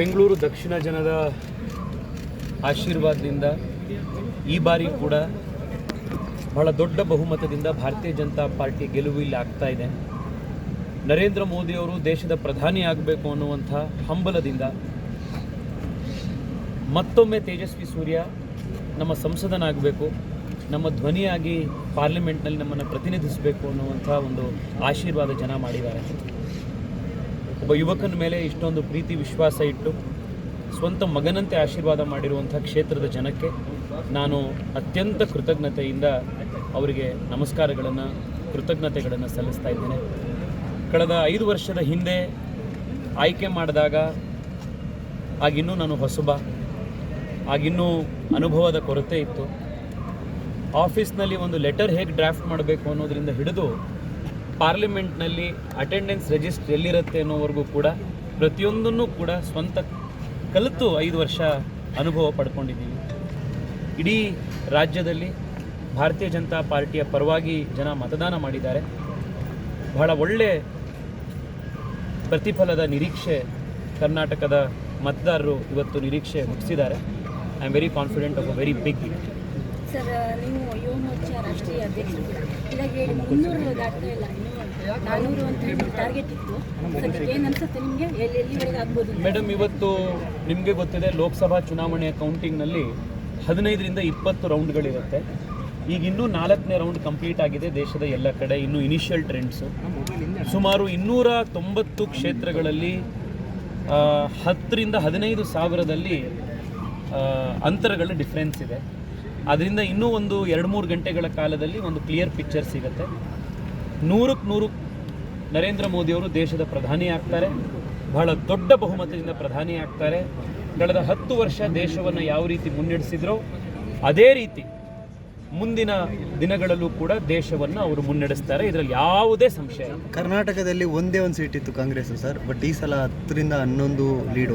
ಬೆಂಗಳೂರು ದಕ್ಷಿಣ ಜನದ ಆಶೀರ್ವಾದದಿಂದ ಈ ಬಾರಿ ಕೂಡ ಬಹಳ ದೊಡ್ಡ ಬಹುಮತದಿಂದ ಭಾರತೀಯ ಜನತಾ ಪಾರ್ಟಿ ಗೆಲುವು ಇಲ್ಲಿ ಆಗ್ತಾ ಇದೆ. ನರೇಂದ್ರ ಮೋದಿಯವರು ದೇಶದ ಪ್ರಧಾನಿ ಆಗಬೇಕು ಅನ್ನುವಂಥ ಹಂಬಲದಿಂದ ಮತ್ತೊಮ್ಮೆ ತೇಜಸ್ವಿ ಸೂರ್ಯ ನಮ್ಮ ಸಂಸದನಾಗಬೇಕು, ನಮ್ಮ ಧ್ವನಿಯಾಗಿ ಪಾರ್ಲಿಮೆಂಟ್ನಲ್ಲಿ ನಮ್ಮನ್ನು ಪ್ರತಿನಿಧಿಸಬೇಕು ಅನ್ನುವಂಥ ಒಂದು ಆಶೀರ್ವಾದ ಜನ ಮಾಡಿದ್ದಾರೆ. ಒಬ್ಬ ಯುವಕನ ಮೇಲೆ ಇಷ್ಟೊಂದು ಪ್ರೀತಿ, ವಿಶ್ವಾಸ ಇಟ್ಟು ಸ್ವಂತ ಮಗನಂತೆ ಆಶೀರ್ವಾದ ಮಾಡಿರುವಂಥ ಕ್ಷೇತ್ರದ ಜನಕ್ಕೆ ನಾನು ಅತ್ಯಂತ ಕೃತಜ್ಞತೆಯಿಂದ ಅವರಿಗೆ ನಮಸ್ಕಾರಗಳನ್ನು, ಕೃತಜ್ಞತೆಗಳನ್ನು ಸಲ್ಲಿಸ್ತಾ ಇದ್ದೇನೆ. ಕಳೆದ ಐದು ವರ್ಷದ ಹಿಂದೆ ಆಯ್ಕೆ ಮಾಡಿದಾಗ ಆಗಿನ್ನೂ ನಾನು ಹೊಸಬ. ಆಗಿನ್ನೂ ಅನುಭವದ ಕೊರತೆ ಇತ್ತು. ಆಫೀಸ್ನಲ್ಲಿ ಒಂದು ಲೆಟರ್ ಹೇಗೆ ಡ್ರಾಫ್ಟ್ ಮಾಡಬೇಕು ಅನ್ನೋದರಿಂದ ಹಿಡಿದು ಪಾರ್ಲಿಮೆಂಟ್ನಲ್ಲಿ ಅಟೆಂಡೆನ್ಸ್ ರಿಜಿಸ್ಟರ್ ಎಲ್ಲಿರುತ್ತೆ ಅನ್ನೋವರೆಗೂ ಕೂಡ ಪ್ರತಿಯೊಂದನ್ನು ಕೂಡ ಸ್ವಂತ ಕಲಿತು ಐದು ವರ್ಷ ಅನುಭವ ಪಡ್ಕೊಂಡಿದ್ದೀವಿ. ಇಡೀ ರಾಜ್ಯದಲ್ಲಿ ಭಾರತೀಯ ಜನತಾ ಪಾರ್ಟಿಯ ಪರವಾಗಿ ಜನ ಮತದಾನ ಮಾಡಿದ್ದಾರೆ. ಬಹಳ ಒಳ್ಳೆ ಪ್ರತಿಫಲದ ನಿರೀಕ್ಷೆ ಕರ್ನಾಟಕದ ಮತದಾರರು ಇವತ್ತು ನಿರೀಕ್ಷೆ ಮುಗಿಸಿದ್ದಾರೆ I am very confident of a very big sir, ನೀವು ಯುವ ಮೋರ್ಚಾ ರಾಷ್ಟ್ರೀಯ ಅಧ್ಯಕ್ಷರು. ಇದಾಗಿ ಹೇಳಿ, ಮುನ್ನೂರು ದಾಟ್ತಾ ಇಲ್ಲ ಇನ್ನೂ ನಾನ್ನೂರು ಅಂತ ಹೇಳಿ ಟಾರ್ಗೆಟ್ ಇತ್ತು. ಸದ್ಯಕ್ಕೆ ಏನು ಅನ್ಸುತ್ತೆ ನಿಮಗೆ? ಎಲ್ಲಿ, ಎಲ್ಲಿವರೆಗೆ ಆಗ್ಬೋದು? ಮೇಡಮ್, ಇವತ್ತು ನಿಮಗೆ ಗೊತ್ತಿದೆ, ಲೋಕಸಭಾ ಚುನಾವಣೆಯ ಕೌಂಟಿಂಗ್ನಲ್ಲಿ ಹದಿನೈದರಿಂದ ಇಪ್ಪತ್ತು ರೌಂಡ್ಗಳಿರುತ್ತೆ. ಈಗ ಇನ್ನೂ ನಾಲ್ಕನೇ ರೌಂಡ್ ಕಂಪ್ಲೀಟ್ ಆಗಿದೆ ದೇಶದ ಎಲ್ಲ ಕಡೆ, ಇನ್ನು ಇನಿಷಿಯಲ್ ಟ್ರೆಂಡ್ಸು ಸುಮಾರು ಇನ್ನೂರ ತೊಂಬತ್ತು ಕ್ಷೇತ್ರಗಳಲ್ಲಿ ಹತ್ತರಿಂದ ಹದಿನೈದು ಸಾವಿರದಲ್ಲಿ ಅಂತರಗಳ ಡಿಫ್ರೆನ್ಸ್ ಇದೆ. ಅದರಿಂದ ಇನ್ನೂ ಒಂದು ಎರಡು ಮೂರು ಗಂಟೆಗಳ ಕಾಲದಲ್ಲಿ ಒಂದು ಕ್ಲಿಯರ್ ಪಿಕ್ಚರ್ ಸಿಗುತ್ತೆ. ನೂರಕ್ಕೆ ನೂರು ನರೇಂದ್ರ ಮೋದಿಯವರು ದೇಶದ ಪ್ರಧಾನಿ ಆಗ್ತಾರೆ. ಬಹಳ ದೊಡ್ಡ ಬಹುಮತದಿಂದ ಪ್ರಧಾನಿ ಆಗ್ತಾರೆ. ಕಳೆದ ಹತ್ತು ವರ್ಷ ದೇಶವನ್ನು ಯಾವ ರೀತಿ ಮುನ್ನಡೆಸಿದ್ರೋ ಅದೇ ರೀತಿ ಮುಂದಿನ ದಿನಗಳಲ್ಲೂ ಕೂಡ ದೇಶವನ್ನು ಅವರು ಮುನ್ನಡೆಸ್ತಾರೆ. ಇದರಲ್ಲಿ ಯಾವುದೇ ಸಂಶಯ ಇಲ್ಲ. ಕರ್ನಾಟಕದಲ್ಲಿ ಒಂದೇ ಒಂದು ಸೀಟ್ ಇತ್ತು ಕಾಂಗ್ರೆಸ್ ಸರ್. ಬಟ್ ಈ ಸಲ ಹತ್ತರಿಂದ ಹನ್ನೊಂದು ಲೀಡ್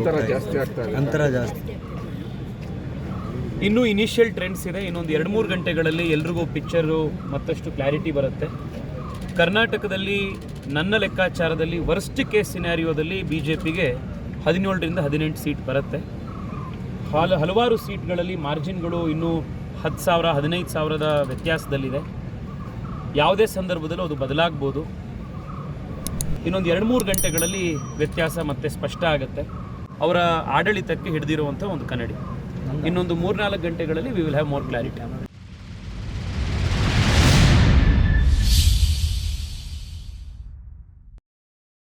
ಅಂತರ ಜಾಸ್ತಿ. ಇನ್ನೂ ಇನಿಷಿಯಲ್ ಟ್ರೆಂಡ್ಸ್ ಇದೆ. ಇನ್ನೊಂದು ಎರಡು ಮೂರು ಗಂಟೆಗಳಲ್ಲಿ ಎಲ್ರಿಗೂ ಪಿಕ್ಚರು ಮತ್ತಷ್ಟು ಕ್ಲಾರಿಟಿ ಬರುತ್ತೆ. ಕರ್ನಾಟಕದಲ್ಲಿ ನನ್ನ ಲೆಕ್ಕಾಚಾರದಲ್ಲಿ ವರ್ಸ್ಟ್ ಕೇಸ್ ಸಿನಾರಿಯೋದಲ್ಲಿ ಬಿ ಜೆ ಪಿಗೆ ಹದಿನೇಳರಿಂದ ಹದಿನೆಂಟು ಸೀಟ್ ಬರುತ್ತೆ. ಹಾಲ, ಹಲವಾರು ಸೀಟ್ಗಳಲ್ಲಿ ಮಾರ್ಜಿನ್ಗಳು ಇನ್ನೂ ಹತ್ತು ಸಾವಿರ, ಹದಿನೈದು ಸಾವಿರದ ವ್ಯತ್ಯಾಸದಲ್ಲಿದೆ. ಯಾವುದೇ ಸಂದರ್ಭದಲ್ಲೂ ಅದು ಬದಲಾಗ್ಬೋದು. ಇನ್ನೊಂದು ಎರಡು ಮೂರು ಗಂಟೆಗಳಲ್ಲಿ ವ್ಯತ್ಯಾಸ ಮತ್ತೆ ಸ್ಪಷ್ಟ ಆಗುತ್ತೆ. ಅವರ ಆಡಳಿತಕ್ಕೆ ಹಿಡಿದಿರುವಂಥ ಒಂದು ಕನ್ನಡಿ. ಇನ್ನೊಂದು ಮೂರ್ನಾಲ್ಕು ಗಂಟೆಗಳಲ್ಲಿ we will have more clarity